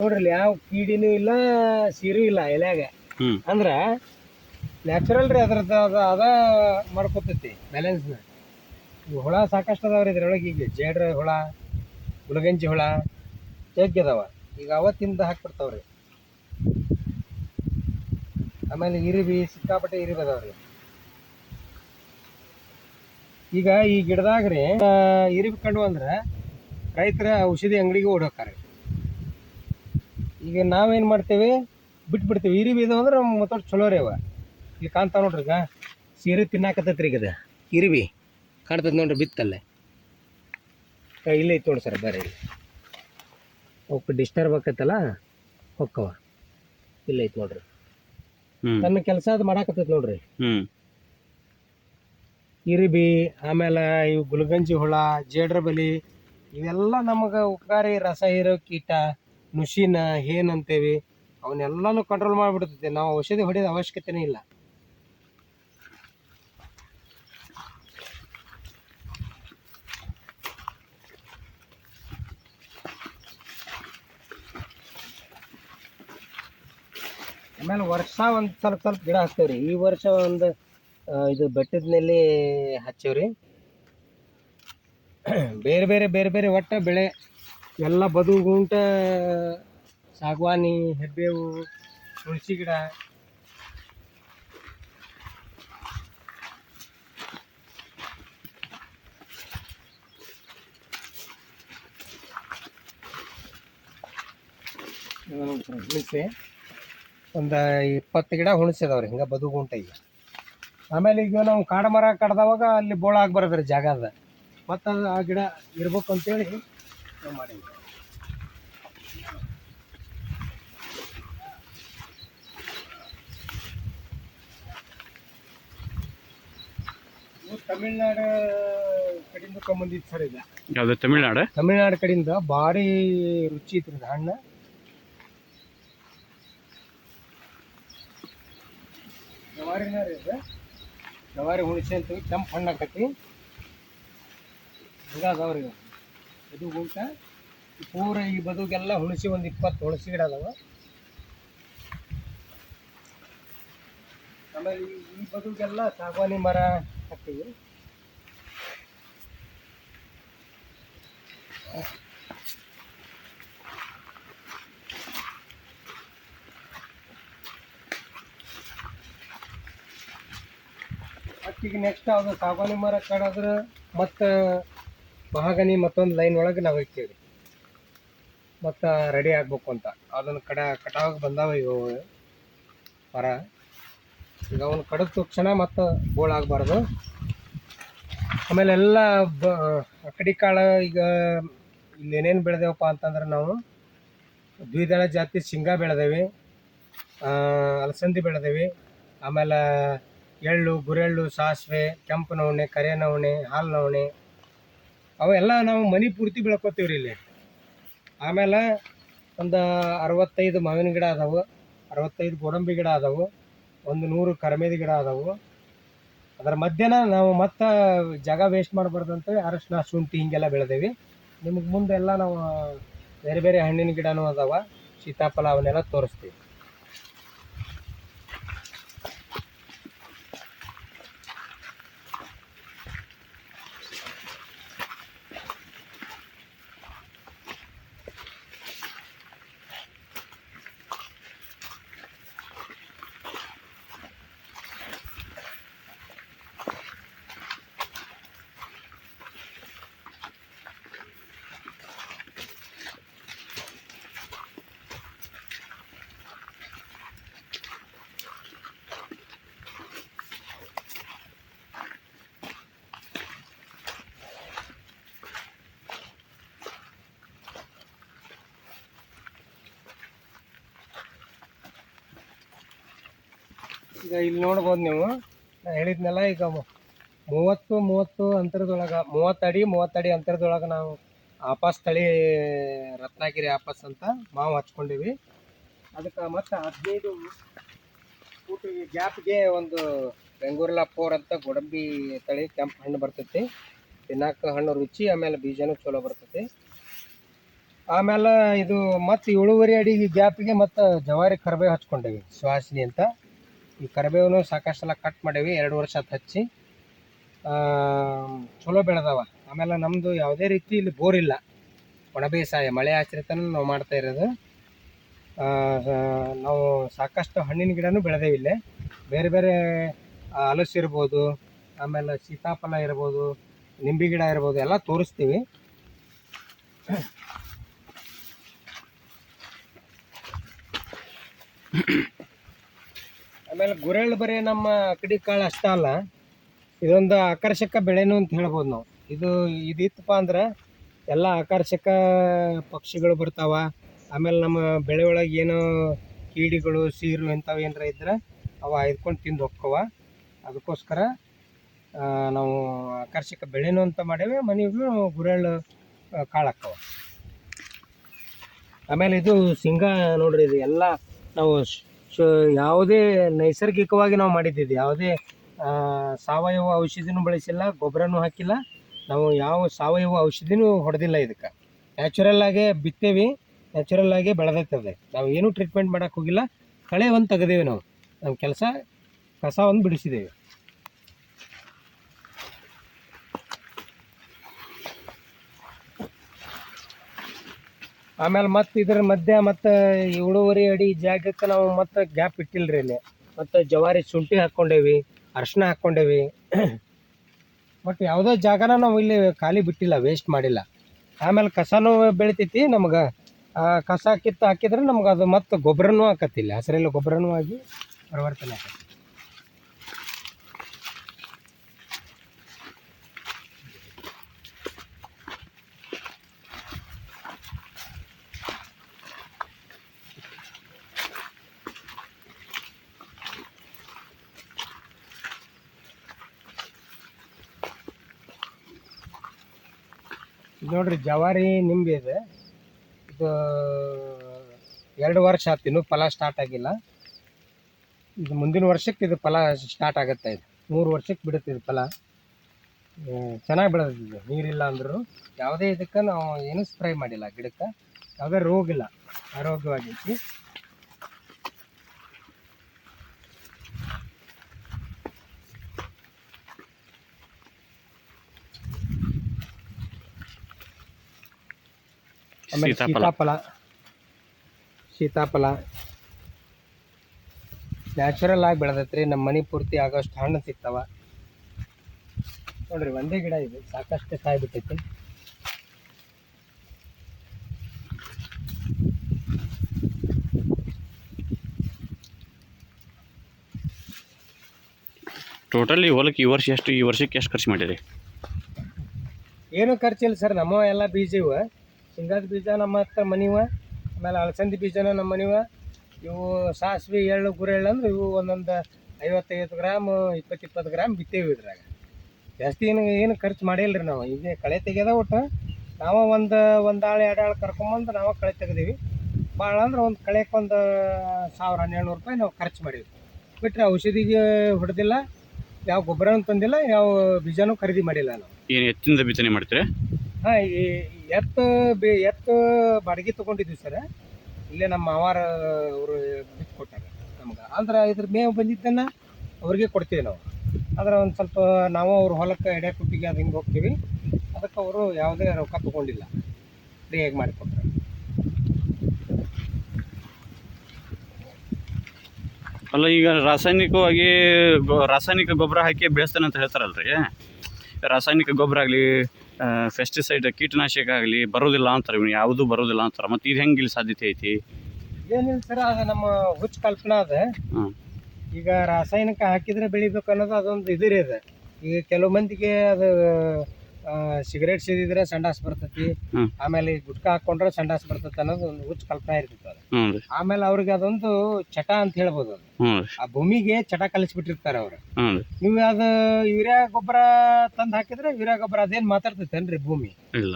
ನೋಡ್ರಿ ಯಾವ ಕೀಡಿನೂ ಇಲ್ಲ ಸಿರು ಇಲ್ಲ ಎಲೆಯಾಗ. ಅಂದ್ರ ನ್ಯಾಚುರಲ್ ರೀ ಅದ್ರದ್ದು ಅದ ಅದ ಮಾಡ್ಕೊತೈತಿ ಬ್ಯಾಲೆನ್ಸ್ನ ಹುಳ ಸಾಕಷ್ಟು ಅದಾವ್ರಿ ಇದ್ರೊಳಗೆ ಈಗ ಜೇಡ್ರ ಹುಳ ಗುಲಗಂಜಿ ಹುಳ ಜಗ್ಗಿ ಅದಾವ. ಈಗ ಅವತ್ತಿಂದ ಹಾಕ್ಬಿಡ್ತಾವ್ರಿ. ಆಮೇಲೆ ಇರಿಬಿ ಸಿಕ್ಕಾಪಟ್ಟೆ ಇರಿಬಿ ಅದಾವ್ರಿ. ಈಗ ಈ ಗಿಡದಾಗ್ರಿ ಇರಿಬಿ ಕಂಡು ಅಂದ್ರೆ ರೈತರ ಔಷಧಿ ಅಂಗಡಿಗೆ ಓಡೋಕ್ಕಾರೆ. ಈಗ ನಾವೇನು ಮಾಡ್ತೇವೆ? ಬಿಟ್ಬಿಡ್ತೀವಿ. ಇರಿಬಿ ಬೀಜ ಅಂದ್ರೆ ಮತ್ತೊಟ್ಟು ಚಲೋ ರೀ ಅವ. ಇಲ್ಲಿ ಕಾಣ್ತಾವ ನೋಡ್ರಿ ಈಗ. ಸೀರೆ ತಿನ್ನಾಕತ್ತೈತ್ರಿ ಈಗ ಅದು ಇರಿಬಿ ಕಾಣ್ತೈತೆ ನೋಡ್ರಿ ಬಿತ್ತಲ್ಲ. ಇಲ್ಲೈತ್ ಇಲ್ಲೇ ಐತೆ ನೋಡಿ ಸರ್ ಬರ್ರಿ ಅವಕ್ಕೆ ಡಿಸ್ಟರ್ಬ್ ಆಕೈತಲ್ಲ ಹೊಕ್ಕವ ಇಲ್ಲೇ ಐತೆ ನೋಡ್ರಿ. ತನ್ನ ಕೆಲಸ ಅದು ಮಾಡಾಕತ್ತೈತೆ ನೋಡ್ರಿ. ಇರಿಬಿ ಆಮೇಲೆ ಇವು ಗುಲ್ಗಂಜಿ ಹುಳ ಜೇಡ್ರ ಬಲಿ ಇವೆಲ್ಲ ನಮಗೆ ಉಪಕಾರಿ ರಸ ಹೀರೋ ಕೀಟ. ನುಸಿನ ಹೇನ್ ಅಂತೇವಿ ಅವನ್ನೆಲ್ಲನೂ ಕಂಟ್ರೋಲ್ ಮಾಡಿಬಿಡ್ತೈತೆ. ನಾವು ಔಷಧಿ ಹೊಡೆಯೋದು ಅವಶ್ಯಕತೆನೇ ಇಲ್ಲ. ಆಮೇಲೆ ವರ್ಷ ಒಂದು ಸ್ವಲ್ಪ ಸ್ವಲ್ಪ ಗಿಡ ಹಾಕ್ತೇವ್ರಿ ಈ ವರ್ಷ ಒಂದು ಇದು ಬೆಟ್ಟದ ಮೇಲೆ ಹಚ್ಚೇವ್ರಿ. ಬೇರೆ ಬೇರೆ ಬೇರೆ ಬೇರೆ ಒಟ್ಟ ಬೆಳೆ ಎಲ್ಲ ಬದು ಗುಂಟ ಸಾಗವಾನಿ, ಹೆಬ್ಬೇವು, ತುಳಸಿ ಗಿಡ. ಹುಣಸೆ ಒಂದು ಇಪ್ಪತ್ತು ಗಿಡ ಹುಣಸೆ ಅದಾವ್ರಿ ಹಿಂಗೆ ಬದು ಗುಂಟ ಈಗ. ಆಮೇಲೆ ಈಗ ನಾವು ಕಾಡು ಮರ ಕಡ್ದವಾಗ ಅಲ್ಲಿ ಬೋಳಾಗಿ ಬರೋದ್ರಿ ಜಾಗ ಅದ ಮತ್ತು ಆ ಗಿಡ ಇರ್ಬೇಕು ಅಂತೇಳಿ ನಾವು ಮಾಡೀವಿ ಇವು ತಮಿಳ್ನಾಡು ಕಡೆಯಿಂದ ತೊಗೊಂಬಂದಿದ್ದು ಸರ್ ಈಗ ಯಾವ್ದು ತಮಿಳ್ನಾಡು ತಮಿಳ್ನಾಡು ಕಡೆಯಿಂದ ಭಾರಿ ರುಚಿ ಐತ್ರಿ ಇದು ಹಣ್ಣು ಜವಾರಿನ ರೀ ಇದು ಜವಾರಿ ಹುಣಸೆ ಅಂತೀವಿ ಕೆಂಪು ಹಣ್ಣು ಆಕತಿ ಹಂಗ ಅದಾವ್ರಿ ಇದು ಗುಂಟ ಈ ಪೂರ ಈ ಬದುಗೆಲ್ಲ ಹುಣಸಿ ಒಂದು ಇಪ್ಪತ್ತು ಹುಣಸಿ ಗಿಡ ಅದಾವ. ಆಮೇಲೆ ಈ- ಬದುಗೆಲ್ಲ ಸಾಗವಾನಿ ಮರ ಹಾಕ್ತೀವಿ. ಮತ್ತು ಈಗ ನೆಕ್ಸ್ಟ್ ಅದು ಸಾಗವಾನಿ ಮರ ಕಡದ್ರೆ ಮತ್ತು ಮಹಾಗನಿ ಮತ್ತೊಂದು ಲೈನ್ ಒಳಗೆ ನಾವು ಇಡ್ತೀವಿ ಮತ್ತು ರೆಡಿ ಆಗ್ಬೇಕು ಅಂತ. ಅದನ್ನು ಕಡ ಕಟಾವಾಗ ಬಂದಾವ ಇವು. ಮರ. ಈಗ ಅವನು ಕಡದ ತಕ್ಷಣ ಮತ್ತು ಗೋಳ್ ಆಗಬಾರ್ದು. ಆಮೇಲೆ ಎಲ್ಲ ಬ ಅಕಡಿ ಕಾಳು ಈಗ ಇಲ್ಲಿ ಏನೇನು ಬೆಳೆದೇವಪ್ಪ ಅಂತಂದ್ರೆ ನಾವು ದ್ವಿದಳ ಜಾತಿ ಶೇಂಗಾ ಬೆಳೆದೇವಿ ಅಲಸಂದಿ ಬೆಳೆದೇವಿ, ಆಮೇಲೆ ಎಳ್ಳು, ಗುರೆಳ್ಳು, ಸಾಸಿವೆ, ಕೆಂಪು ನವಣೆ ಕರೆ ನವಣೆ, ಹಾಲು ನವಣೆ ಅವೆಲ್ಲ ನಾವು ಮನೆ ಪೂರ್ತಿ ಬೆಳ್ಕೊತೀವಿ ರೀ ಇಲ್ಲಿ. ಆಮೇಲೆ ಒಂದು ಅರವತ್ತೈದು ಮಾವಿನ ಗಿಡ ಅದಾವು, ಅರವತ್ತೈದು ಗೋಡಂಬಿ ಗಿಡ ಅದಾವು, ಒಂದು ನೂರು ಕರಮೇದಿ ಗಿಡ ಅದಾವು. ಅದರ ಮಧ್ಯಾಹ್ನ ನಾವು ಮತ್ತೆ ಜಾಗ ವೇಸ್ಟ್ ಮಾಡಬಾರ್ದು ಅಂತೇಳಿ ಅರಶಿನ, ಶುಂಠಿ ಹಿಂಗೆಲ್ಲ ಬೆಳೆದೇವಿ. ನಿಮಗೆ ಮುಂದೆಲ್ಲ ನಾವು ಬೇರೆ ಬೇರೆ ಹಣ್ಣಿನ ಗಿಡನೂ ಅದಾವ, ಸೀತಾಫಲ ಅವನ್ನೆಲ್ಲ ತೋರಿಸ್ತೀವಿ. ಈಗ ಇಲ್ಲಿ ನೋಡ್ಬೋದು ನೀವು. ನಾ ಹೇಳಿದ್ನಲ್ಲ, ಈಗ ಮೂವತ್ತು ಮೂವತ್ತು ಅಂತರದೊಳಗೆ, ಮೂವತ್ತು ಅಡಿ ಮೂವತ್ತು ಅಡಿ ಅಂತರದೊಳಗೆ ನಾವು ಆಪಾಸ್ ತಳಿ ರತ್ನಾಗಿರಿ ಆಪಾಸ್ ಅಂತ ಮಾವು ಹಚ್ಕೊಂಡಿವಿ. ಅದಕ್ಕೆ ಮತ್ತೆ ಹದಿನೈದು ಫೂಟ್ ಗ್ಯಾಪ್ಗೆ ಒಂದು ಬೆಂಗೂರ್ಲಾ ಫೋರ್ ಅಂತ ಗೋಡಂಬಿ ತಳಿ ಕೆಂಪು ಹಣ್ಣು ಬರ್ತೈತಿ. ತಿನ್ನಾಕ ಹಣ್ಣು ರುಚಿ, ಆಮೇಲೆ ಬೀಜನೂ ಚಲೋ ಬರ್ತೈತಿ. ಆಮೇಲೆ ಇದು ಮತ್ತೆ ಇಳುವರಿ ಅಡಿ ಗ್ಯಾಪಿಗೆ ಮತ್ತೆ ಜವಾರಿ ಕರ್ಬೇವು ಹಚ್ಕೊಂಡೇವಿ, ಸುವಾಸಿನಿ ಅಂತ. ಈ ಕರಿಬೇವನ್ನು ಸಾಕಷ್ಟು ಸಲ ಕಟ್ ಮಾಡೀವಿ, ಎರಡು ವರ್ಷ ಹಚ್ಚಿ. ಚಲೋ ಬೆಳೆದವ. ಆಮೇಲೆ ನಮ್ಮದು ಯಾವುದೇ ರೀತಿ ಇಲ್ಲಿ ಬೋರ್ ಇಲ್ಲ. ಒಣ ಬೇಸಾಯ, ಮಳೆ ಆಶ್ರಿತನೂ ನಾವು ಮಾಡ್ತಾ ಇರೋದು. ನಾವು ಸಾಕಷ್ಟು ಹಣ್ಣಿನ ಗಿಡನೂ ಬೆಳೆದೇವಿ ಇಲ್ಲೇ. ಬೇರೆ ಬೇರೆ ಹಲಸು ಇರ್ಬೋದು, ಆಮೇಲೆ ಸೀತಾಫಲ ಇರ್ಬೋದು, ನಿಂಬೆ ಗಿಡ ಇರ್ಬೋದು, ಎಲ್ಲ ತೋರಿಸ್ತೀವಿ. ಆಮೇಲೆ ಗುರೆಳ್ಳು ಬರೀ ನಮ್ಮ ಅಕಡಿ ಕಾಳು ಅಷ್ಟೇ ಅಲ್ಲ. ಇದೊಂದು ಆಕರ್ಷಕ ಬೆಳೆನೂ ಅಂತ ಹೇಳ್ಬೋದು ನಾವು. ಇದು ಇದಿತ್ತಪ್ಪ ಅಂದ್ರೆ ಎಲ್ಲ ಆಕರ್ಷಕ ಪಕ್ಷಿಗಳು ಬರ್ತಾವ. ಆಮೇಲೆ ನಮ್ಮ ಬೆಳೆ ಒಳಗೆ ಏನೋ ಕೀಡಿಗಳು ಸೀರು ಇಂಥವು ಏನಾರ ಇದ್ರೆ ಅವು ಆಯ್ದುಕೊಂಡು ತಿಂದು ಹೋಕ್ಕವ ಅದಕ್ಕೋಸ್ಕರ ನಾವು ಆಕರ್ಷಕ ಬೆಳೆನೂ ಅಂತ ಮಾಡೇವೆ, ಮನೆಗೂ ಗುರೆಳ್ಳು ಕಾಳು ಹಾಕ್ಕವ ಆಮೇಲೆ ಇದು ಶೇಂಗಾ ನೋಡ್ರಿ, ಇದು ಎಲ್ಲ ನಾವು ಶ್- ಯಾವುದೇ ನೈಸರ್ಗಿಕವಾಗಿ ನಾವು ಮಾಡಿದ್ದೀವಿ. ಯಾವುದೇ ಸಾವಯವ ಔಷಧಿನೂ ಬಳಸಿಲ್ಲ, ಗೊಬ್ಬರನೂ ಹಾಕಿಲ್ಲ. ನಾವು ಯಾವ ಸಾವಯವ ಔಷಧಿನೂ ಹೊಡೆದಿಲ್ಲ ಇದಕ್ಕೆ. ನ್ಯಾಚುರಲ್ ಆಗೇ ಬಿತ್ತೇವಿ ನ್ಯಾಚುರಲ್ ಆಗೇ ಬೆಳೆದೈತದೆ ನಾವು ಏನೂ ಟ್ರೀಟ್ಮೆಂಟ್ ಮಾಡೋಕೆ ಹೋಗಿಲ್ಲ. ಕಳೆ ಒಂದು ತೆಗೆದೇವಿ ನಾವು. ನಮ್ಮ ಕೆಲಸ, ಕಸ ಒಂದು ಬಿಡಿಸಿದ್ದೇವೆ ಆಮೇಲೆ ಮತ್ತೆ ಇದ್ರ ಮಧ್ಯ ಮತ್ತೆ ಏಳುವರೆ ಅಡಿ ಜಾಗಕ್ಕೆ ನಾವು ಮತ್ತೆ ಗ್ಯಾಪ್ ಇಟ್ಟಿಲ್ರಿ ಇಲ್ಲಿ. ಮತ್ತೆ ಜವಾರಿ ಶುಂಠಿ ಹಾಕ್ಕೊಂಡೇವಿ, ಅರ್ಶಿನ ಹಾಕ್ಕೊಂಡೇವಿ. ಬಟ್ ಯಾವುದೋ ಜಾಗನ ನಾವು ಇಲ್ಲಿ ಖಾಲಿ ಬಿಟ್ಟಿಲ್ಲ ವೇಸ್ಟ್ ಮಾಡಿಲ್ಲ. ಆಮೇಲೆ ಕಸನೂ ಬೆಳಿತೈತಿ ನಮ್ಗೆ. ಆ ಕಸ ಕಿತ್ತು ಹಾಕಿದ್ರೆ ನಮ್ಗೆ ಅದು ಮತ್ತೆ ಗೊಬ್ಬರನೂ ಹಾಕತ್ತಿಲ್ಲ ಹಸಿರೆಲ್ಲ ಗೊಬ್ಬರನೂ ಆಗಿ ಪರಿವರ್ತನೆ ಆಕತಿ ನೋಡ್ರಿ ಜವಾರಿ ನಿಂಬೆ ಇದೆ. ಇದು ಎರಡು ವರ್ಷ ಆಯ್ತು ಇನ್ನೂ ಫಲ ಸ್ಟಾರ್ಟ್ ಆಗಿಲ್ಲ. ಇದು ಮುಂದಿನ ವರ್ಷಕ್ಕೆ ಇದು ಫಲ ಸ್ಟಾರ್ಟ್ ಆಗುತ್ತೆ ಇದು. ಮೂರು ವರ್ಷಕ್ಕೆ ಬಿಡುತ್ತೆ ಇದು ಫಲ. ಚೆನ್ನಾಗಿ ಬೆಳೆದಿದೆ ನೀರಿಲ್ಲ ಅಂದರೂ ಯಾವುದೇ ಇದಕ್ಕೆ ನಾವು ಏನೂ ಸ್ಪ್ರೇ ಮಾಡಿಲ್ಲ ಗಿಡಕ್ಕೆ. ಯಾವುದೇ ರೋಗ ಇಲ್ಲ ಆರೋಗ್ಯವಾಗೈತಿ ಆಮೇಲೆ ಸೀತಾಫಲ ಸೀತಾಫಲ ನ್ಯಾಚುರಲ್ ಆಗಿ ಬೆಳೆದೈತ್ರಿ. ನಮ್ಮ ಮನೆ ಪೂರ್ತಿ ಆಗೋಷ್ಟು ಹಣ್ಣು ಸಿಗ್ತಾವ. ನೋಡ್ರಿ ಒಂದೇ ಗಿಡ ಇದೆ. ಸಾಕಷ್ಟು ಕಾಯಿ ಬಿಟ್ಟೈತಿ ಟೋಟಲಿ ಹೊಲಕ್ಕೆ ಈ ವರ್ಷ ಎಷ್ಟು ಈ ವರ್ಷಕ್ಕೆ ಎಷ್ಟು ಖರ್ಚು ಮಾಡಿರಿ? ಏನು ಖರ್ಚಿಲ್ಲ ಸರ್. ನಮ್ಮ ಎಲ್ಲ ಬೀಜ ಇವ. ಶೇಂಗಾದ ಬೀಜ ನಮ್ಮ ಹತ್ರ ಮನಿವ ಆಮೇಲೆ ಅಳಸಂದಿ ಬೀಜನ ನಮ್ಮ ಮನಿವ. ಇವು ಸಾಸಿವೆ ಎಳ್ಳು ಗುರೆಳ್ಳು ಅಂದ್ರೆ ಇವು ಒಂದೊಂದು ಐವತ್ತೈವತ್ತು ಗ್ರಾಮ್ ಇಪ್ಪತ್ತು ಇಪ್ಪತ್ತು ಗ್ರಾಮ್ ಬಿತ್ತೇವೆ ಇದ್ರಾಗ. ಜಾಸ್ತಿ ಏನು ಏನು ಖರ್ಚು ಮಾಡಿಲ್ಲ ರೀ ನಾವು. ಈಗ ಕಳೆ ತೆಗೆದ ಒಟ್ಟು ನಾವು ಒಂದು ಒಂದು ಆಳು ಎರಡು ಆಳು ಕರ್ಕೊಂಬಂದು ನಾವು ಕಳೆ ತೆಗ್ದೀವಿ. ಭಾಳ ಅಂದ್ರೆ ಒಂದು ಕಳೆಗೆ ಒಂದು ಸಾವಿರ ಹನ್ನೆರಡು ರೂಪಾಯಿ ನಾವು ಖರ್ಚು ಮಾಡೀವಿ. ಬಿಟ್ಟರೆ ಔಷಧಿಗೆ ಹೊಡೆದಿಲ್ಲ ಯಾವ ಗೊಬ್ಬರನೂ ತಂದಿಲ್ಲ ಯಾವ ಬೀಜನೂ ಖರೀದಿ ಮಾಡಿಲ್ಲ ನಾವು. ಏನು ಎತ್ತಿಂದ ಬಿತ್ತನೆ ಮಾಡ್ತೀರಿ? ಹಾಂ ಈ ಎತ್ತು ಬೇ, ಎತ್ತು ಬಾಡಿಗೆ ತೊಗೊಂಡಿದ್ವಿ ಸರ್. ಇಲ್ಲೇ ನಮ್ಮ ಮಾವಾರ ಅವರು ಬಿಟ್ಟು ಕೊಟ್ಟಾರ ನಮ್ಗೆ. ಅಂದ್ರೆ ಇದ್ರ ಮೇವು ಬಂದಿದ್ದನ್ನು ಅವ್ರಿಗೆ ಕೊಡ್ತೀವಿ ನಾವು. ಆದ್ರೆ ಒಂದು ಸ್ವಲ್ಪ ನಾವು ಅವ್ರ ಹೊಲಕ್ಕೆ ಎಡೆ ಕುಟ್ಟಿಗೆ ಅದು ಹಿಂಗೆ ಹೋಗ್ತೀವಿ. ಅದಕ್ಕೆ ಅವರು ಯಾವುದೇ ರೊಕ್ಕ ತೊಗೊಂಡಿಲ್ಲ. ಫ್ರೀಯಾಗಿ ಮಾಡಿಕೊಟ್ರೆ. ಅಲ್ಲ, ಈಗ ರಾಸಾಯನಿಕವಾಗಿ ರಾಸಾಯನಿಕ ಗೊಬ್ಬರ ಹಾಕಿ ಬೆಳೆಸ್ತಾನೆ ಅಂತ ಹೇಳ್ತಾರಲ್ರಿ. ರಾಸಾಯನಿಕ ಗೊಬ್ಬರ ಆಗಲಿ ಪೆಸ್ಟಿಸೈಡ್ ಕೀಟನಾಶಕ ಆಗಲಿ ಬರೋದಿಲ್ಲ ಅಂತಾರೆ ಇವ್ನು ಯಾವುದೂ ಬರೋದಿಲ್ಲ ಅಂತಾರೆ. ಮತ್ತು ಇದು ಹೆಂಗೆ ಇಲ್ಲಿ ಸಾಧ್ಯತೆ ಐತಿ? ಏನಿಲ್ಲ ಸರ್ ಅದು ನಮ್ಮ ಹುಚ್ಚ ಕಲ್ಪನಾ ಅದ. ಈಗ ರಾಸಾಯನಿಕ ಹಾಕಿದ್ರೆ ಬೆಳಿಬೇಕು ಅನ್ನೋದು ಅದೊಂದು ಇದು ರೀ ಅದು. ಈಗ ಕೆಲವು ಮಂದಿಗೆ ಅದು ಸಿಗರೇಟ್ ಸೇದಿದ್ರೆ ಸಂಡಾಸ್ ಬರ್ತೈತಿ. ಆಮೇಲೆ ಗುಟ್ಕಾ ಹಾಕೊಂಡ್ರೆ ಸಂಡಾಸ್ ಬರ್ತೈತಿ ಅನ್ನೋದು ಒಂದು ಹುಚ್ಚು ಕಲ್ಪನೆ ಇರ್ತಿತ್ತು ಅದು. ಆಮೇಲೆ ಅವ್ರಿಗೆ ಅದೊಂದು ಚಟ ಅಂತ ಹೇಳ್ಬೋದು ಅದು ಆ ಭೂಮಿಗೆ ಚಟ ಕಲಿಸ್ಬಿಟ್ಟಿರ್ತಾರೆ ಅವ್ರು. ನೀವು ಅದು ಯೂರಿಯಾ ಗೊಬ್ಬರ ತಂದ್ ಹಾಕಿದ್ರೆ ಯೂರಿಯಾ ಗೊಬ್ಬರ ಅದೇನು ಮಾತಾಡ್ತೈತೇನ್ರಿ ಭೂಮಿ?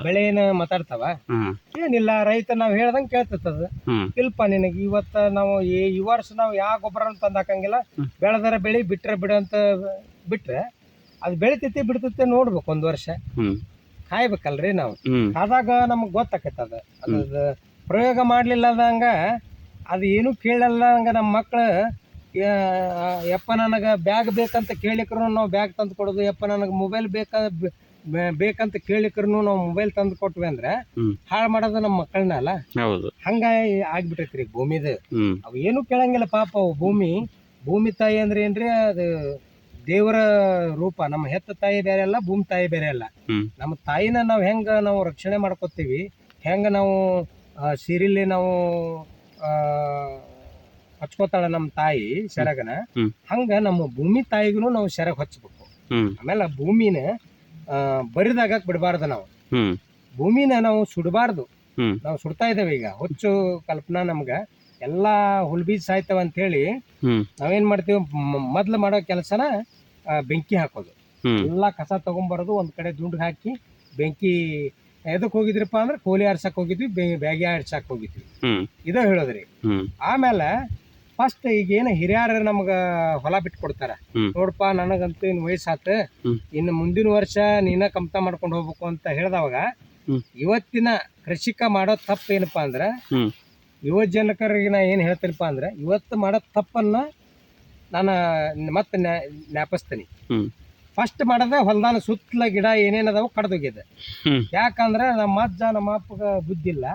ಬೆಳೆ ಏನು ಮಾತಾಡ್ತಾವ? ಏನಿಲ್ಲ ರೈತ ನಾವು ಹೇಳ್ದಂಗೆ ಕೇಳ್ತೈತೆ ಅದು. ಇಲ್ಪ ನಿನಗೆ ಇವತ್ತ ನಾವು ಈ ವರ್ಷ ನಾವು ಯಾವ ಗೊಬ್ಬರ ತಂದು ಹಾಕಂಗಿಲ್ಲ. ಬೆಳೆದರ ಬೆಳಿ ಬಿಟ್ರೆ ಬಿಡು ಅಂತ ಬಿಟ್ರೆ ಅದು ಬೆಳಿತೈತಿ ಬಿಡ್ತೈತಿ ನೋಡ್ಬೇಕು ಒಂದ್ ವರ್ಷ. ಕಾಯ್ಬೇಕಲ್ರಿ ನಾವು. ಹ್ಮ್. ಆದಾಗ ನಮಗೆ ಗೊತ್ತಾಕೈತೆ ಅದು ಅದ ಪ್ರಯೋಗ ಮಾಡ್ಲಿಲ್ಲ ಅದಂಗ ಅದು ಏನು ಕೇಳಲ್ಲಂಗ ನಮ್ಮ ಮಕ್ಳು ಯಪ್ಪ ನನಗೆ ಬ್ಯಾಗ್ ಬೇಕಂತ ಕೇಳಿಕ್ರು ನಾವು ಬ್ಯಾಗ್ ತಂದು ಕೊಡೋದು ಯಪ್ಪ ನನಗೆ ಮೊಬೈಲ್ ಬೇಕ ಬೇಕಂತ ಕೇಳಿಕ್ರು ನಾವು ಮೊಬೈಲ್ ತಂದು ಕೊಟ್ವಿ ಅಂದ್ರೆ ಹ್ಮ್. ಹಾಳು ಮಾಡೋದು ನಮ್ಮ ಮಕ್ಕಳನ್ನ ಅಲ್ಲ? ಹೌದು. ಹಂಗ ಆಗ್ಬಿಟ್ಟೈತ್ರಿ ಭೂಮಿದು. ಹ್ಮ್. ಅವು ಏನು ಕೇಳಂಗಿಲ್ಲ ಪಾಪ ಅವು ಭೂಮಿ. ಭೂಮಿ ತಾಯಿ ಅಂದ್ರೆ ಏನ್ರಿ ಅದು ದೇವರ ರೂಪ ನಮ್ಮ ಹೆತ್ತ ತಾಯಿ ಬೇರೆ ಅಲ್ಲ ಭೂಮಿ ತಾಯಿ ಬೇರೆ ಅಲ್ಲ. ನಮ್ಮ ತಾಯಿನ ನಾವು ಹೆಂಗ ನಾವು ರಕ್ಷಣೆ ಮಾಡ್ಕೋತೀವಿ ಹೆಂಗ ನಾವು ಸೀರಿಲಿ ನಾವು ಆ, ಹಚ್ಕೋತಾಳ ನಮ್ಮ ತಾಯಿ ಸೆರಗನ. ಹಂಗ ನಮ್ಮ ಭೂಮಿ ತಾಯಿಗೂ ನಾವು ಸೆರಗ್ ಹಚ್ಬೇಕು. ಆಮೇಲೆ ಭೂಮಿನ ಬರಿದಾಗ ಬರಿದಾಗಕ್ ಬಿಡಬಾರ್ದು ನಾವು. ಭೂಮಿನ ನಾವು ಸುಡಬಾರ್ದು. ನಾವು ಸುಡ್ತಾ ಇದ್ದೇವೆ ಈಗ. ಹುಚ್ಚು ಕಲ್ಪನಾ ನಮ್ಗ. ಎಲ್ಲಾ ಹುಲ್ಬೀಜ ಸಾಯ್ತಾವ ಅಂತ ಹೇಳಿ ನಾವೇನ್ ಮಾಡ್ತೀವಿ ಮೊದ್ಲು ಮಾಡೋ ಕೆಲಸನ ಬೆಂಕಿ ಹಾಕೋದು. ಎಲ್ಲಾ ಕಸ ತಗೊಂಡ್ಬರೋದು ಒಂದ್ ಕಡೆ ದುಂಡ್ ಹಾಕಿ ಬೆಂಕಿ ಎದಕ್ ಹೋಗಿದ್ರಪ್ಪ ಅಂದ್ರೆ ಕೋಲಿ ಆಡ್ಸಕ್ ಹೋಗಿದ್ವಿ ಬ್ಯಾಗಿ ಆಡ್ಸಕ್ ಹೋಗಿದ್ವಿ. ಇದ ಹೇಳೋದ್ರಿ. ಆಮೇಲೆ ಫಸ್ಟ್ ಈಗ ಏನ ಹಿರಿಯರ ನಮಗ ಹೊಲ ಬಿಟ್ಟು ಕೊಡ್ತಾರ. ನೋಡಪ್ಪ ನನಗಂತೂ ಇನ್ ವಯಸ್ಸಾತ. ಇನ್ನು ಮುಂದಿನ ವರ್ಷ ನೀನ ಕಮ್ತ ಮಾಡ್ಕೊಂಡು ಹೋಗ್ಬೇಕು ಅಂತ ಹೇಳ್ದವಾಗ ಇವತ್ತಿನ ಕೃಷಿಕ ಮಾಡೋ ತಪ್ಪು ಏನಪ್ಪಾ ಅಂದ್ರ. ಯುವ ಜನಕರಿಗೆ ನಾ ಏನ್ ಹೇಳ್ತೀನಪ್ಪಾ ಅಂದ್ರೆ ಇವತ್ತು ಮಾಡೋ ತಪ್ಪನ್ನ ನಾನು ಮತ್ತೆ ಜ್ಞಾಪಿಸ್ತೀನಿ. ಫಸ್ಟ್ ಮಾಡದ ಹೊಲ್ದಾನ ಸುತ್ತಲ ಗಿಡ ಏನೇನದಾವ ಕಡ್ದೋಗಿದೆ. ಯಾಕಂದ್ರೆ ನಮ್ಮ ಅಜ್ಜ ನಮ್ಮ ಅಪ್ಪಗ ಬುದ್ಧಿ ಇಲ್ಲ.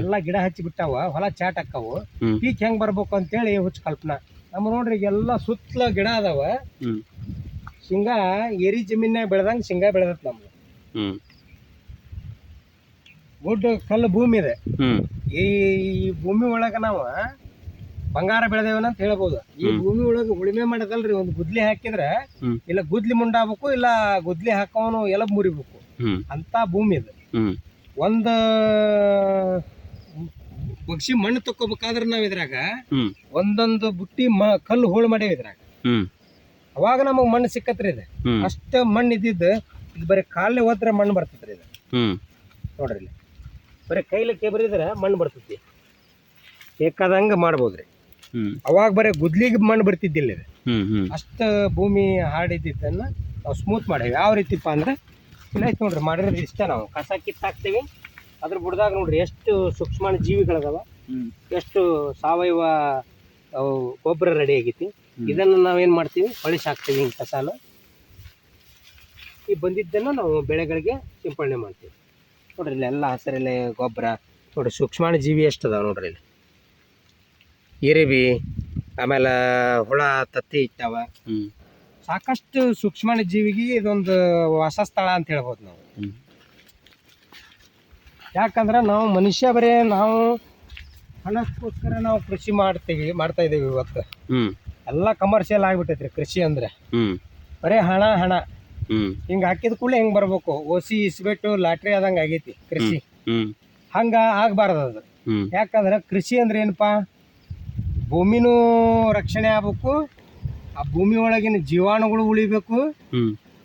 ಎಲ್ಲಾ ಗಿಡ ಹಚ್ಚಿ ಬಿಟ್ಟಾವ ಹೊಲ ಚಾಟ್ ಹಾಕಾವು. ಪೀಕ್ ಹೆಂಗ್ ಬರ್ಬೇಕು ಅಂತೇಳಿ ಹುಚ್ಚ ಕಲ್ಪನಾ. ನಮ್ಮ ನೋಡ್ರಿ ಎಲ್ಲಾ ಸುತ್ತಲ ಗಿಡ ಅದಾವ. ಶೇಂಗಾ ಏರಿ ಜಮೀನ್ಯಾಗ ಬೆಳೆದಂಗ ಶೇಂಗಾ ಬೆಳೆದತ್ ನಮ್ದು ಹ್ಮ್ ಗುಡ್ ಕಲ್ಲು ಭೂಮಿ ಇದೆ. ಹ್ಮ್. ಈ ಈ ಭೂಮಿ ಒಳಗ ನಾವು ಬಂಗಾರ ಬೆಳೆದೇವನ ಅಂತ ಹೇಳ್ಬೋದು. ಈ ಭೂಮಿ ಒಳಗ ಉಳಿಮೆ ಮಾಡದಲ್ರಿ ಒಂದು ಗುದ್ಲಿ ಹಾಕಿದ್ರೆ ಹ್ಮ್. ಇಲ್ಲ ಗುದ್ಲಿ ಮುಂಡಾಬೇಕು ಇಲ್ಲ ಗುದ್ಲಿ ಹಾಕೋನು ಎಲ್ಲ ಮುರಿಬೇಕು. ಹ್ಮ್. ಅಂತ ಭೂಮಿ ಇದೆ. ಹ್ಮ್. ಒಂದು ಬಗ್ಸಿ ಮಣ್ಣು ತಕ್ಕೋಬೇಕಾದ್ರೆ ನಾವ್ ಇದ್ರಾಗ ಹ್ಮ್. ಒಂದೊಂದು ಬುಟ್ಟಿ ಮ ಕಲ್ಲು ಹೋಳು ಮಾಡೇವಿ ಇದ್ರಾಗ. ಹ್ಮ್. ಅವಾಗ ನಮಗ್ ಮಣ್ಣು ಸಿಕ್ಕತ್ರಿ ಇದೆ. ಹ್ಮ್. ಅಷ್ಟ ಮಣ್ಣು ಇದ್ದಿದ್ದು ಇದು ಬರೀ ಕಾಲೇ ಹೋದ್ರೆ ಮಣ್ಣು ಬರ್ತದ್ರಿ ಇದು. ಹ್ಮ್. ನೋಡ್ರಿ ಇಲ್ಲಿ. ಬರೀ ಕೈಲಿ ಕೆಬರಿದ್ರೆ ಮಣ್ಣು ಬರ್ತೈತಿ. ಬೇಕಾದಂಗೆ ಮಾಡ್ಬೋದ್ರಿ. ಹ್ಮ್. ಅವಾಗ ಬರೀ ಗುದ್ಲಿಗೆ ಮಣ್ಣು ಬರ್ತಿದ್ದಿಲ್ಲ ರೀ ಹ್ಮ್ ಹ್ಮ್. ಅಷ್ಟು ಭೂಮಿ ಹಾಡಿದ್ದನ್ನು ನಾವು ಸ್ಮೂತ್ ಮಾಡೇವಿ. ಯಾವ ರೀತಿಪ್ಪ ಅಂದ್ರೆ ಇಲ್ಲ ಐತೆ ನೋಡ್ರಿ ಮಾಡಿರೋದು ಇಷ್ಟ ನಾವು. ಕಸ ಕಿತ್ತಾಕ್ತೀವಿ ಅದ್ರ ಬುಡದಾಗ ನೋಡ್ರಿ ಎಷ್ಟು ಸೂಕ್ಷ್ಮಾಣು ಜೀವಿಗಳದಾವ. ಎಷ್ಟು ಸಾವಯವ ಅವು ಗೊಬ್ಬರ ರೆಡಿ ಆಗೈತಿ. ಇದನ್ನು ನಾವೇನು ಮಾಡ್ತೀವಿ? ಹೊಳಿಸಿ ಹಾಕ್ತೀವಿ ಹಿಂಗೆ ಕಸಾನ. ಈ ಬಂದಿದ್ದನ್ನು ನಾವು ಬೆಳೆಗಳಿಗೆ ಸಿಂಪಡಣೆ ಮಾಡ್ತೀವಿ. ನೋಡ್ರಿ ಇಲ್ಲಿ ಎಲ್ಲ ಹಸಿರೆಲೆ ಗೊಬ್ಬರ. ನೋಡ್ರಿ ಸೂಕ್ಷ್ಮಾಣು ಜೀವಿ ಎಷ್ಟು ಅದಾವೆ ನೋಡ್ರಿ ಇಲ್ಲಿ? ಇರಿಬಿ ಆಮೇಲೆ ಹುಳ ತತ್ತಿ ಇಟ್ಟಾವ. ಸಾಕಷ್ಟು ಸೂಕ್ಷ್ಮಾಣು ಜೀವಿಗೆ ಇದೊಂದು ವಾಸಸ್ಥಳ ಅಂತ ಹೇಳ್ಬೋದು ನಾವು. ಯಾಕಂದ್ರೆ ನಾವು ಮನುಷ್ಯ ಬರೀ ನಾವು ಹಣಕ್ಕೋಸ್ಕರ ನಾವು ಕೃಷಿ ಮಾಡ್ತೀವಿ ಮಾಡ್ತಾ ಇದೀವಿ ಇವತ್ತು. ಎಲ್ಲ ಕಮರ್ಷಿಯಲ್ ಆಗ್ಬಿಟ್ಟೈತ್ರಿ ಕೃಷಿ ಅಂದ್ರೆ. ಬರೀ ಹಣ ಹಣ. ಹಿಂಗೆ ಹಾಕಿದ ಕೂಡಲೇ ಹೆಂಗ್ ಬರ್ಬೇಕು? ಓಸಿ ಇಸ್ಬಿಟ್ಟು ಲಾಟ್ರಿ ಆದಂಗ ಆಗೈತಿ ಕೃಷಿ. ಹಂಗ ಆಗ್ಬಾರ್ದು ಅದು. ಯಾಕಂದ್ರ ಕೃಷಿ ಅಂದ್ರೆ ಏನಪ್ಪಾ? ಭೂಮಿನೂ ರಕ್ಷಣೆ ಆಗ್ಬೇಕು ಆ ಭೂಮಿ ಒಳಗಿನ ಜೀವಾಣುಗಳು ಉಳಿಬೇಕು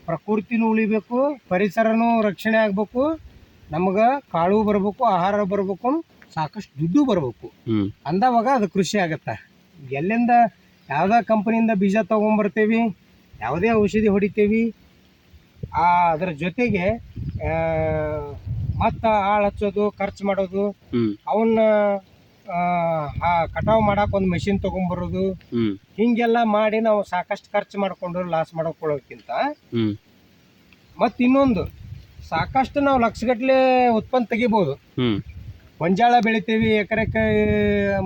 ಪ್ರಕೃತಿನೂ ಉಳಿಬೇಕು ಪರಿಸರನೂ ರಕ್ಷಣೆ ಆಗ್ಬೇಕು ನಮಗ ಕಾಳು ಬರ್ಬೇಕು ಆಹಾರ ಬರ್ಬೇಕು ಸಾಕಷ್ಟು ದುಡ್ಡು ಬರ್ಬೇಕು. ಅಂದವಾಗ ಅದು ಕೃಷಿ ಆಗತ್ತೆ. ಎಲ್ಲಿಂದ ಯಾವ್ದ ಕಂಪನಿಯಿಂದ ಬೀಜ ತಗೊಂಡ್ಬರ್ತೇವಿ ಯಾವುದೇ ಔಷಧಿ ಹೊಡಿತೀವಿ ಆ ಅದರ ಜೊತೆಗೆ ಮತ್ತ ಆಳು ಹಚ್ಚೋದು ಖರ್ಚು ಮಾಡೋದು ಅವನ್ನ ಕಟಾವ್ ಮಾಡಕ್ ಒಂದು ಮೆಷಿನ್ ತೊಗೊಂಬರೋದು ಬರೋದು ಹಿಂಗೆಲ್ಲ ಮಾಡಿ ನಾವು ಸಾಕಷ್ಟು ಖರ್ಚು ಮಾಡ್ಕೊಂಡು ಲಾಸ್ ಮಾಡ್ಕೊಳ್ಳೋಕ್ಕಿಂತ ಮತ್ತೆ ಮತ್ತು ಇನ್ನೊಂದು ಸಾಕಷ್ಟು ನಾವು ಲಕ್ಷಗಟ್ಟಲೆ ಉತ್ಪನ್ನ ತೆಗಿಬಹುದು ಗೊಂಜಾಳ ಬೆಳಿತೀವಿ ಎಕರೆಕ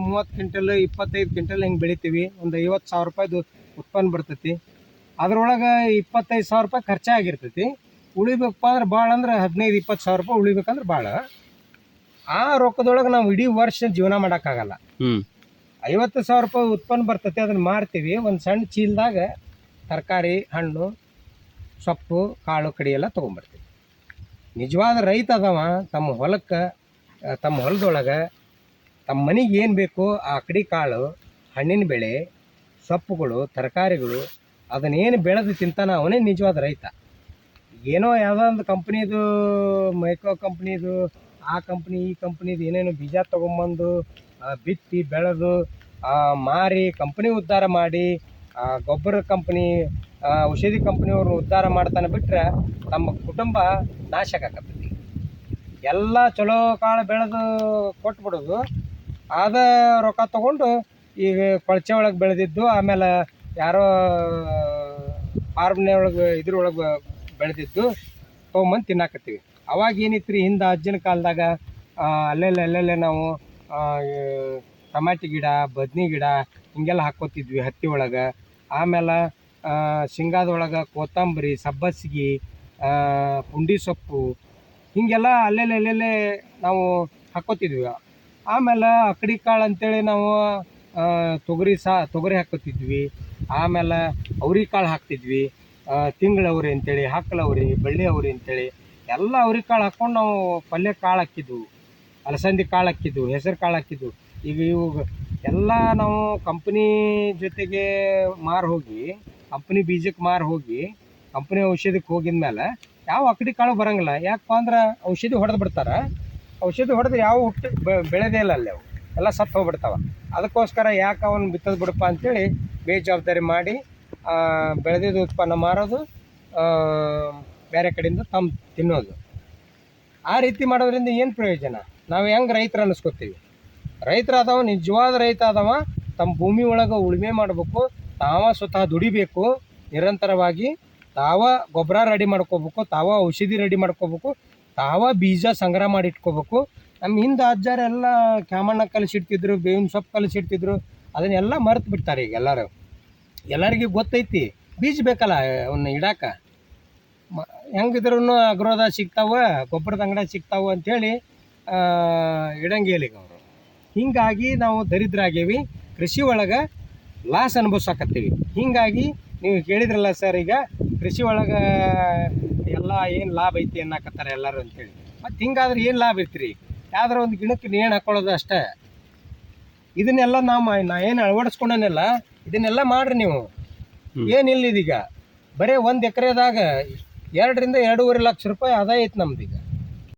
ಮೂವತ್ತು ಕ್ವಿಂಟಲ್ ಇಪ್ಪತ್ತೈದು ಕ್ವಿಂಟಲ್ ಹಿಂಗೆ ಬೆಳಿತೀವಿ ಒಂದು ಐವತ್ತು ಸಾವಿರ ರೂಪಾಯಿದು ಉತ್ಪನ್ನ ಬರ್ತೈತಿ. ಅದ್ರೊಳಗೆ ಇಪ್ಪತ್ತೈದು ಸಾವಿರ ರೂಪಾಯಿ ಖರ್ಚಾಗಿರ್ತೈತಿ. ಉಳಿಬೇಕಪ್ಪ ಅಂದ್ರೆ ಭಾಳ ಅಂದ್ರೆ ಹದಿನೈದು ಇಪ್ಪತ್ತು ಸಾವಿರ ರೂಪಾಯಿ ಉಳಿಬೇಕಂದ್ರೆ ಭಾಳ ಆ ರೊಕ್ಕದೊಳಗೆ ನಾವು ಇಡೀ ವರ್ಷ ಜೀವನ ಮಾಡೋಕ್ಕಾಗಲ್ಲ. ಐವತ್ತು ಸಾವಿರ ರೂಪಾಯಿ ಉತ್ಪನ್ನ ಬರ್ತೈತಿ ಅದನ್ನು ಮಾರ್ತೀವಿ. ಒಂದು ಸಣ್ಣ ಚೀಲದಾಗ ತರಕಾರಿ ಹಣ್ಣು ಸೊಪ್ಪು ಕಾಳು ಕಡಿ ಎಲ್ಲ ತೊಗೊಂಬರ್ತೀವಿ. ನಿಜವಾದ ರೈತ ಅದಾವ ತಮ್ಮ ಹೊಲಕ್ಕೆ ತಮ್ಮ ಹೊಲದೊಳಗೆ ತಮ್ಮ ಮನೆಗೆ ಏನು ಬೇಕು ಆ ಕಡಿ ಕಾಳು ಹಣ್ಣಿನ ಬೆಳೆ ಸೊಪ್ಪುಗಳು ತರಕಾರಿಗಳು ಅದನ್ನೇನು ಬೆಳೆದು ತಿಂತಾನ ಅವನೇ ನಿಜವಾದ ರೈತ. ಏನೋ ಯಾವುದೋ ಒಂದು ಕಂಪ್ನಿದು ಮೈಕ್ರೋ ಕಂಪ್ನಿದು, ಆ ಕಂಪ್ನಿ, ಈ ಕಂಪ್ನಿದು ಏನೇನು ಬೀಜ ತೊಗೊಂಬಂದು ಬಿತ್ತಿ, ಬೆಳೆದು ಮಾರಿ, ಕಂಪ್ನಿ ಉದ್ಧಾರ ಮಾಡಿ ಗೊಬ್ಬರ ಕಂಪ್ನಿ ಔಷಧಿ ಕಂಪ್ನಿಯವ್ರನ್ನ ಉದ್ಧಾರ ಮಾಡ್ತಾನೆ ಬಿಟ್ರೆ ತಮ್ಮ ಕುಟುಂಬ ನಾಶ ಆಗಕತ್ತೈತಿ. ಎಲ್ಲ ಚಲೋ ಕಾಳು ಬೆಳೆದು ಕೊಟ್ಬಿಡೋದು. ಅದ ರೊಕ್ಕ ತಗೊಂಡು ಈಗ ಕೊಳಚೆ ಒಳಗೆ ಬೆಳೆದಿದ್ದು, ಆಮೇಲೆ ಯಾರೋ ಫಾರ್ಮ್ನೇ ಒಳಗೆ ಇದ್ರೊಳಗೆ ಬೆಳೆದಿದ್ದು ತೊಗೊಂಬಂದು ತಿನ್ನಾಕತ್ತೀವಿ. ಅವಾಗ ಏನಿತ್ತು ರೀ ಹಿಂದೆ ಅಜ್ಜನ ಕಾಲದಾಗ ಅಲ್ಲೆಲ್ಲ, ಅಲ್ಲೆಲ್ಲೇ ನಾವು ಟಮಾಟಿ ಗಿಡ, ಬದ್ನಿ ಗಿಡ, ಹಿಂಗೆಲ್ಲ ಹಾಕ್ಕೋತಿದ್ವಿ ಹತ್ತಿ ಒಳಗೆ. ಆಮೇಲೆ ಶೇಂಗಾದೊಳಗೆ ಕೊತ್ತಂಬರಿ, ಸಬ್ಬಸಿಗೆ ಪುಂಡಿ ಸೊಪ್ಪು, ಹೀಗೆಲ್ಲ ಅಲ್ಲೆಲ್ಲ, ಅಲ್ಲೆಲ್ಲೇ ನಾವು ಹಾಕ್ಕೋತಿದ್ವಿ ಆಮೇಲೆ ಅಕಡಿ ಕಾಳು ಅಂತೇಳಿ ನಾವು ತೊಗರಿ ಸಾ, ತೊಗರಿ ಹಾಕ್ಕೋತಿದ್ವಿ ಆಮೇಲೆ ಅವ್ರಿಕಾಳು ಹಾಕ್ತಿದ್ವಿ ತಿಂಗಳ ಅವ್ರಿ ಅಂತೇಳಿ ಹಕ್ಕಳ ಅವ್ರಿ ಬಳ್ಳಿ ಅವ್ರಿ ಅಂತೇಳಿ, ಎಲ್ಲ ಅವ್ರಿಕಾಳು ಹಾಕ್ಕೊಂಡು ನಾವು ಪಲ್ಯ ಕಾಳು ಹಾಕಿದ್ವು, ಅಲಸಂದಿ ಕಾಳು ಹಾಕಿದ್ವು, ಹೆಸರು ಕಾಳು ಹಾಕಿದ್ವು. ಈಗ ಇವು ಎಲ್ಲ ನಾವು ಕಂಪ್ನಿ ಜೊತೆಗೆ ಮಾರು ಹೋಗಿ ಕಂಪ್ನಿ ಬೀಜಕ್ಕೆ ಮಾರು ಹೋಗಿ ಕಂಪ್ನಿ ಔಷಧಕ್ಕೆ ಹೋಗಿದ ಮೇಲೆ ಯಾವ ಅಕಡಿ ಕಾಳು ಬರಂಗಿಲ್ಲ. ಯಾಕಪ್ಪ ಅಂದ್ರೆ ಔಷಧಿ ಹೊಡೆದು ಬಿಡ್ತಾರೆ. ಔಷಧಿ ಹೊಡೆದು ಯಾವ ಹುಟ್ಟು ಬೆಳೆದೇ ಇಲ್ಲ ಅಲ್ಲಿ ಅವು. ಎಲ್ಲ ಸತ್ತು ಹೋಗ್ಬಿಡ್ತಾವೆ. ಅದಕ್ಕೋಸ್ಕರ ಯಾಕೆ ಅವನು ಬಿತ್ತದು ಬಿಡಪ್ಪ ಅಂತೇಳಿ ಬೇಜವಾಬ್ದಾರಿ ಮಾಡಿ ಬೆಳೆದಿದ್ದು ಉತ್ಪನ್ನ ಮಾರೋದು ಬೇರೆ ಕಡೆಯಿಂದ ತಮ್ಮ ತಿನ್ನೋದು. ಆ ರೀತಿ ಮಾಡೋದ್ರಿಂದ ಏನು ಪ್ರಯೋಜನ? ನಾವು ಹೆಂಗೆ ರೈತರು ಅನ್ನಿಸ್ಕೊತೀವಿ ರೈತರ ಅದಾವ ನಿಜವಾದ ರೈತ ಅದಾವ ತಮ್ಮ ಭೂಮಿ ಒಳಗೆ ಉಳುಮೆ ಮಾಡಬೇಕು, ತಾವ ಸ್ವತಃ ದುಡಿಬೇಕು, ನಿರಂತರವಾಗಿ ತಾವ ಗೊಬ್ಬರ ರೆಡಿ ಮಾಡ್ಕೋಬೇಕು, ತಾವ ಔಷಧಿ ರೆಡಿ ಮಾಡ್ಕೋಬೇಕು, ತಾವ ಬೀಜ ಸಂಗ್ರಹ ಮಾಡಿ ಇಟ್ಕೋಬೇಕು ನಮ್ಮ ಹಿಂದೆ ಅಜ್ಜಾರೆಲ್ಲ ಕ್ಯಾಮಣ್ಣ ಕಲಿಸಿಡ್ತಿದ್ರು ಬೇವಿನ ಸೊಪ್ಪು ಕಲಿಸಿಡ್ತಿದ್ರು ಅದನ್ನೆಲ್ಲ ಮರೆತು ಬಿಡ್ತಾರೆ ಈಗ ಎಲ್ಲರೂ. ಎಲ್ಲರಿಗೂ ಗೊತ್ತೈತಿ, ಬೀಜ ಬೇಕಲ್ಲ ಅವನ್ನ ಇಡಾಕ. ಮ ಹೆಂಗಿದ್ರೂ ಅಗ್ರೋದ ಸಿಗ್ತಾವ, ಗೊಬ್ಬರದ ಅಂಗಡಿ ಸಿಗ್ತಾವ ಅಂಥೇಳಿ ಇಡಂಗಿಲ್ಲ ಈಗ ಅವರು. ಹೀಗಾಗಿ ನಾವು ದರಿದ್ರ ಆಗೇವಿ ಕೃಷಿ ಒಳಗೆ ಲಾಸ್ ಅನುಭವಿಸಾಕತ್ತೀವಿ. ಹೀಗಾಗಿ ನೀವು ಕೇಳಿದ್ರಲ್ಲ ಸರ್ ಈಗ, ಕೃಷಿ ಒಳಗೆ ಎಲ್ಲ ಏನು ಲಾಭ ಐತಿ ಅನ್ನಕತ್ತಾರೆ ಎಲ್ಲರೂ ಅಂತೇಳಿ. ಮತ್ತು ಹಿಂಗಾದ್ರೆ ಏನು ಲಾಭ ಐತ್ರಿ? ಯಾವ್ದಾರ ಒಂದು ಗಿಡಕ್ಕೆ ನೇಣು ಹಾಕೊಳ್ಳೋದು ಅಷ್ಟೇ. ಇದನ್ನೆಲ್ಲ ನಾವು ನಾ ಏನು ಅಳವಡಿಸ್ಕೊಂಡನೆಲ್ಲ ಇದನ್ನೆಲ್ಲ ಮಾಡ್ರಿ ನೀವು. ಏನಿಲ್ಲ ಇದೀಗ ಬರೀ ಒಂದು ಎಕರೆದಾಗ ಎರಡರಿಂದ ಎರಡೂವರೆ ಲಕ್ಷ ರೂಪಾಯಿ ಆದಾಯ ಐತೆ ನಮ್ದು ಈಗ